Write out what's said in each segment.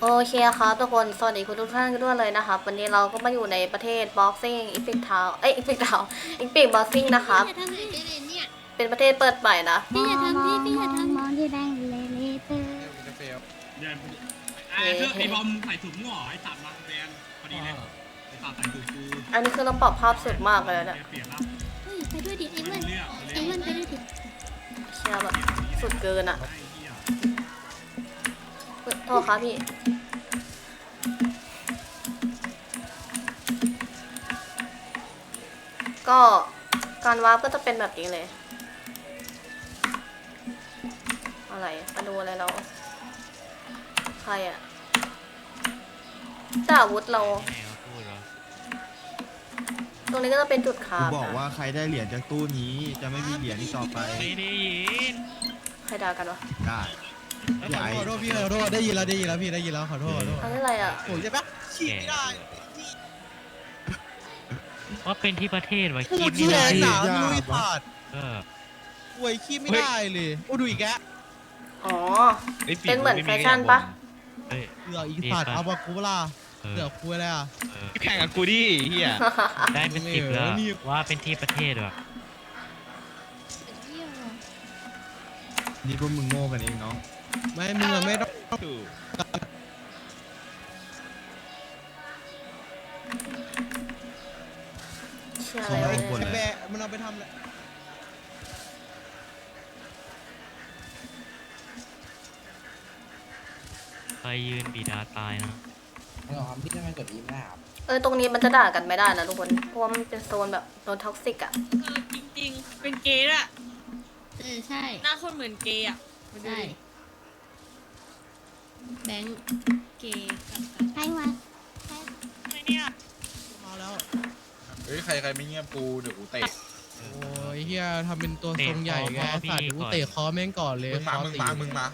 โอเคครับทุกคน สวัสดีคุณทุกท่านกันด้วยเลยนะครับ วันนี้เราก็มาอยู่ในประเทศบ็อกซิ่งอีพิกทาวเอ้ยอีพิกทาวอีพิกบ็อกซิ่งนะครับอย่าทำพี่เจเรนเนี่ยเป็นประเทศเปิดใหม่นะ พี่อย่าทำพี่พี่อย่าทำมองที่แดงเลเลเตอร์อย่าไอ้คือไอ้บอมใส่ถุงหงอไอ้สัตว์มาแบนพอดีเลยไอ้สัตว์ใส่ถุงกูอันนี้คือต้องปรับภาพสุดมากเลยนะเปลี่ยนแล้วเฮ้ยไปด้วยดิไอ้เว้นเลือกไอ้เว้นไปด้วยดิเชียร์แบบสุดเกินอะไอ้เหี้ยเฮ้ย โทษครับพี่ ก็การวาร์ปก็จะเป็นแบบนี้เลย อะไรมาดูอะไรเรา ใครอะแต่อาวุธเรา ตรงนี้ก็จะเป็นจุดคากูบบอกนะว่าใครได้เหรียญจากตู้นี้จะไม่มีเหรียญอีกต่อไปไม่ได้ยินใครด่ากันวะได้ใหญ่ ขอโทษพี่ขอโทษได้ยินแล้วได้ยินแล้วพี่ได้ยินแล้วขอโทษขอโทษอันนี้อะไรอะโอ้ยใช่ปะฉีดไม่ได้ว่าเป็นที่ประเทศวะพูคิดดที่ไม่แรได้งหนาวลุยผ่านเออป่วยขี้ไม่ได้เลยโอ้ดูอีกแกอ๋อ เป็นเหมือนแฟชั่นปะเอ้ยเหลืออีกผ่านเอาบาคูเปล่าเอเหลืออคุยอะไรอะเออแข่งกับกูดิเฮียได้เป็นสิบแล้วนี่ว่าเป็นที่ประเทศวะเยี่ยมว่ะนี่พวกมึงโง่กันเองน้อง ไม่มึงอะไม่ต้องเชื่อะไรวะไปเนี่ยแบะมันเอาไปทำอะไรใครยืนบีดาตายนะเออตรงนี้มันจะด่ากันไม่ได้นะทุกคนเพราะว่ามันเป็นโซนแบบโนท็อกซิกอะเออจริงๆ เป็นเกย์อะเออใช่ หน้าคนเหมือนเกย์อะใช่ แบงค์เกย์กับใครวะอะไรเนี่ยมาแล้ว เฮ้ยใครใครไม่เงียบกูเดี๋ยวกูเตะโอ้ยเฮียทำเป็นตัวทรงใหญ่ไงสัตว์กูเตะคอแม่งก่อนเลยมึงมาคอมึงตีมามึงมา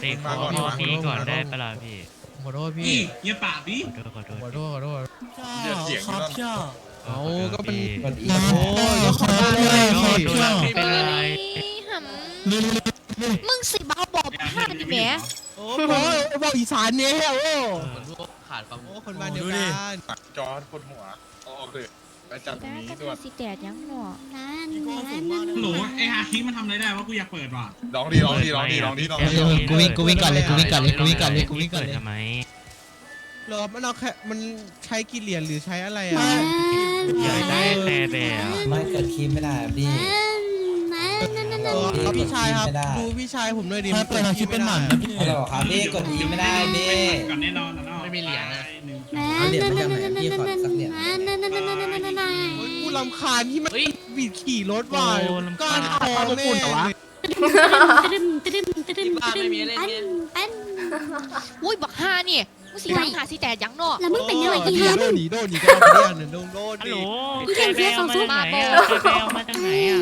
เตะขมาอก่อนพ่อมาพี่ก่อนมาก่อนได้ปะล่ะพี่ขอโทษพี่นี่เยี่ยปากดิขอโทษขอโทษขอโทษขอโทษเดือดเสียงอยู่นั่นเอาก็เป็นพี่โอ้ยก็ขอโทษเลยขอโทษไม่เป็นไร หำมึงสิบ้าบอบห้าดิแหม โอ้โหบอกอีสานเนี่ยโอ้ขาดความโอ้คนบ้านเดียวกันจอร์ดคนหัวเอาออกเลยไปจัดตรงนี้ด่วนสิแตกยังหนอนั่นนั่นนั่นฮัลโหลไอ้ฮาคิมันทำอะไรได้วะกูอยากเปิดว่ะร้องดีร้องดีร้องดีร้องดีร้องดีกูวิ่งกูวิ่งก่อนเลยกูวิ่งก่อนเลยกูวิ่งก่อนเลยกูวิ่งก่อนเลยทำไมเหรอมันเอาแค่มันใช้กี่เหรียญหรือใช้อะไรอะอยากได้แต่แบบไม่เกิดคีมไม่ได้อะพี่นั่นนั่น นั่นเอนั่นอพี่ชายครับไม่ได้ดูพี่ชายผมด้วยดิมันเปิดคลิปเป็นหมันนะพี่ฮัลโหลครับพี่กดคีมไม่ได้พี่ก่อนแน่นอนนะเนาะไม่มีเหรียญนะเอาเหรียญมาจากไหนพี่ขอสักเหรียญนั่นนั่นนั่นนั่นนั่นนั่นนั่นโอ้ยกูลำคาญที่มันบีดขี่รถว่ะก้านคอแม่งตึมตึมตึมตึมปั้นปั้นอุ้ยบักห้าเนี่ยมึงสิหาสิแตกยังหนอแล้วมึงเป็นยังไงโดอีนฮะโดนหนีโดนหนีก็เอาไปเรียนโดนโดนฮัลดิโหลกูเขียนเสียสองซุปมาโบแกเอามาจากไหนอะ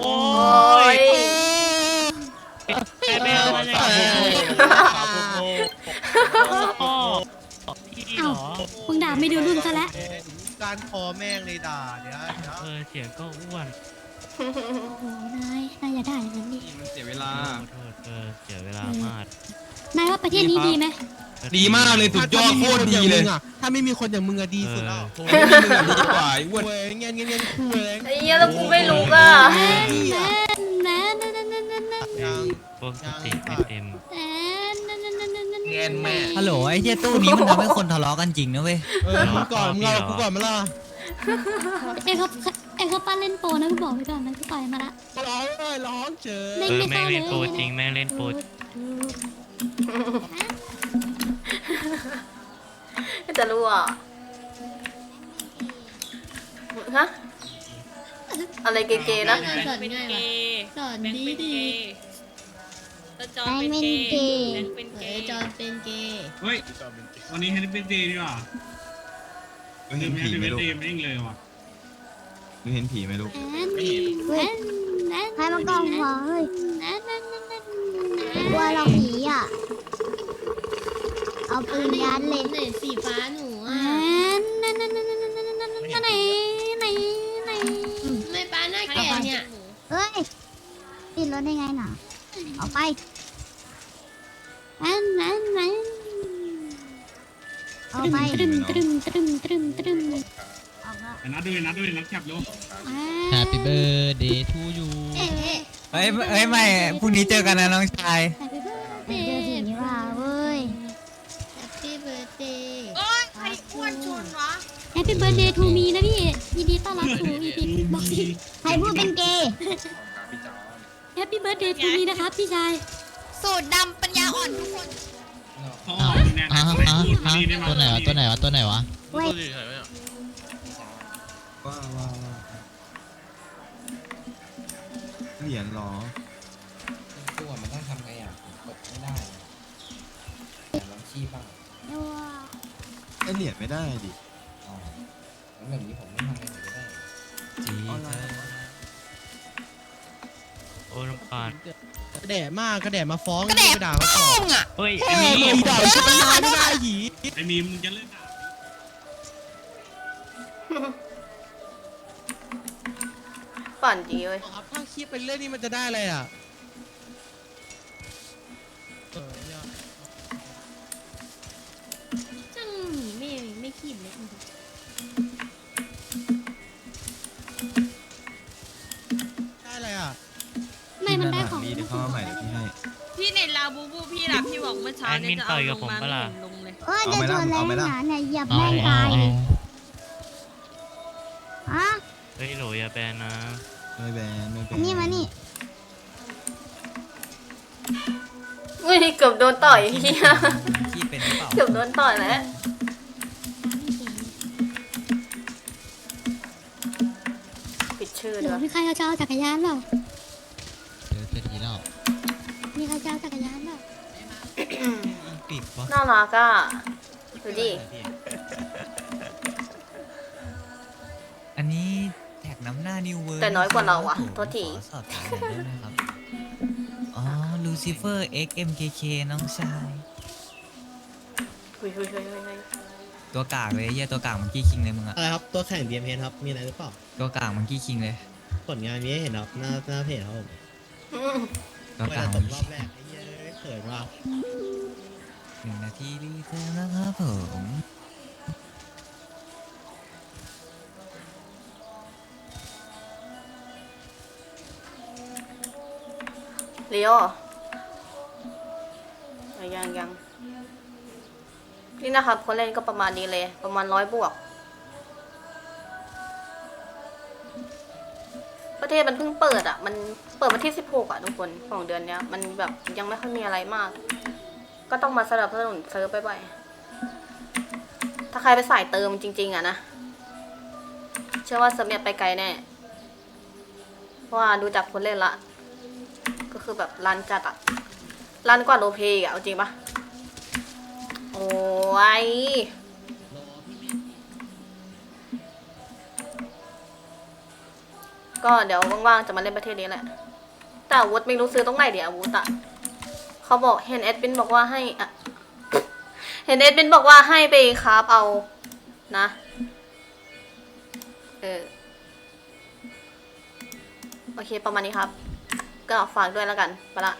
โอ้โอ้ยยแกเอามาจากไหนพ่อพี่เหรอมึงด่าไม่ดูรุ่นซะแล้วการคอแม่งเลยด่าเดี๋ยวเดี๋ยวเออเสียงก็อ้วนโอ้โหนายนายอย่าด่าอย่างนั้นดิมันเสียเวลาขอโทษเออเสียเวลามาก นายว่าประเทศนี้ดีไหมดีมากเลยสุดยอดโคตรดีเลยถ้าไม่มีคนอย่างมึงอะดีสุดแล้วไม่มีมึงอะดีกว่าไอ้อ้คุวนยเงี้ยเงี้ยเงี้ยคุยไอ้เหี้ยแล้วกูไม่รู้อะนั่นนั่นนั่นนั่นนั่นนั่นยังพวกสติไม่เต็มนั่นนั่นนั่นนั่นนั่นแงนแม่ฮัลโหลไอ้เหี้ยตู้นี้มันทำให้คนทะเลาะกันจริงนะเว้ยเออมึงก่อนมึงเอากูก่อนมาล่ะเอ้ครับเอ้ครับป้าเล่นโปนะกูบอกไว้ก่อนนะกูปล่อยมาละร้องเลยร้องเฉยเออแม่งเล่นโปรจริงแม่งเล่นโป รจะรู้อะฮะอะไรเก๋ๆนะสอนเป็นง่ายเกว่ะย์สอนแบงดีค์เป็นดีเกย์แล้วจอร์จเป็นเกย์แบงค์เป็นเอเกอย์จอนเป็นเกย์เฮ้ย วันนี้แฮนด์เป็นเดย์ดีกว่ามึงเห็นแฮผีนด์ไหมเป็นลูกเดย์ไม่งเลยว่ะมึงเห็นผีไหมลูกใครมากองหัวเฮ้ยกลัวเราผีอะ เอาปืนยัดเลยไหนสีฟ้าหนูอะนั่นนั่นนั่นนั่นนั่นนั่นนั่นไหนไหนไหนไม่ป้าหน้าแก่เนี่ยเฮ้ยติดรถได้ไงน่ะเอาไปนั่นนั่นนั่นเอาไปตรึมตรึมตรึมตรึมตรึมออกแล้วไอ้นัดด้วยนัดด้วยนัดแคบลูก Happy birthday to you เอ๊ะเฮ้ยเฮ้ยไม่พรุ่งนี้เจอกันนะน้องชายะ Happy birthday to me นะพี่ยินดีต้อนรับสู่ EP บ็อกซิ่งใครพูดเป็นเกย์พี่จอน Happy birthday to me นะครับพี่ชาย สูตรดำปัญญาอ่อนทุกคนพ่อแน่นอะไปอะพูดอะดีได้ไหมตัวไหนวะตัวไหนวะตัวไหนวะเว้ยว่าว่าว่าเหรียญเหรอตัวมันต้องทำไงอะกดไม่ได้ลองชี้บ้างไอเหรียญไม่ได้ดิ อ๋อแบบนี้ผมไม่ทำไงถึงจะได้จีออนไลน์โอ้ลำคาญกระแดะมากกระแดะมาฟ้องกระแดะ ด่าเขาต่อป้องอะ เฮ้ยไอ้ยนี่มึงด่าฉันไม่ได้ไอ้หยีไอ้มีมมึงจะเลิกด่าปั่นดีเว้ยครับถ้าคิดเป็นเรื่องนี้มันจะได้อะไรอะเออเนี่ยจังหนีไม่ไม่ขีดเลย เดี๋ยวเข้ามาใหม่เดี๋ยวพี่ให้ พี่ในลาบูบูพี่ล่ะพี่บอกเมื่อเช้าเนี่ยจะเอาลงมาไม่เห็นลงเลยเออจะชนอะไรหนาเนี่ยเหยียบเอาแม่งเอาตายเอาอะเฮ้ยโหลอย่าแบนนะ ไม่แบนไม่แบอันนนี้มานี่อุ้ยเกือบโดนต่อยเฮียขี้เป็นหรือเปล่าเกือบโดนต่อยแล้วปิดชื่อเดี๋ด้ยววยมีใครเอาจะเอาจักรยานเปล่า จะเอาจักรยานเปล่าปีกวะน่ารักอะดูดิ อันนี้แท็กน้ำหน้านิวเวิร์แต่น้อยกว่าเราอะโทษทีขอสอบถามหน่อยได้ไหมครับ อ๋อ ลูซิเฟอร์ XMKK น้องชาย เฮ้ยเฮ้ยเฮ้ยเฮ้ยเฮ้ยตัวกากเลยเหี้ยตัวกากมันกี้คิงเลยมึงอะอะไรครับ ตัวแข่ง BMP ครับ มีอะไรหรือเปล่า ตัวกากมันกี้คิงเลย ผลงานมีให้เห็นครับ หน้าหน้าเพจครับผมอืม ตัวเวกาลากตมันกรอบแรกไอ้เหี้ยเขินว่ะหนึ่งนาทีรีเทิร์นนะครับผมเลี้ยวเหรอเอายังยังนี่นะครับคนเล่นก็ประมาณนี้เลย ประมาณร้อยบวก ประเทศมันเพิ่งเปิดอะ มันเปิดวันที่สิบหกอะทุกคนของเดือนเนี้ย มันแบบยังไม่ค่อยมีอะไรมาก ก็ต้องมาสนับสนุนเซิร์ฟไปๆถ้าใครไปสายเติมจริง ๆ อะนะ เชื่อว่าเซิร์ฟเนี่ยไปไกลแน่ เพราะว่าดูจากคนเล่นละ ก็คือแบบรันจัดอะรันกว่าโลเพอีกอะเอาจริงปะโอ้ย ก็เดี๋ยวว่างๆจะมาเล่นประเทศนี้แหละ แต่อาวุธไม่รู้ซื้อตรงไหนเดี๋ยวอาวุธอะเขาบอกเห็นเอ็ดบินบอกว่าให้อะเห็นเอ็ดบินบอกว่าให้ไปคราฟเอานะ เออ โอเคประมาณนี้ครับ ก็ฝากด้วยแล้วกัน ไปละ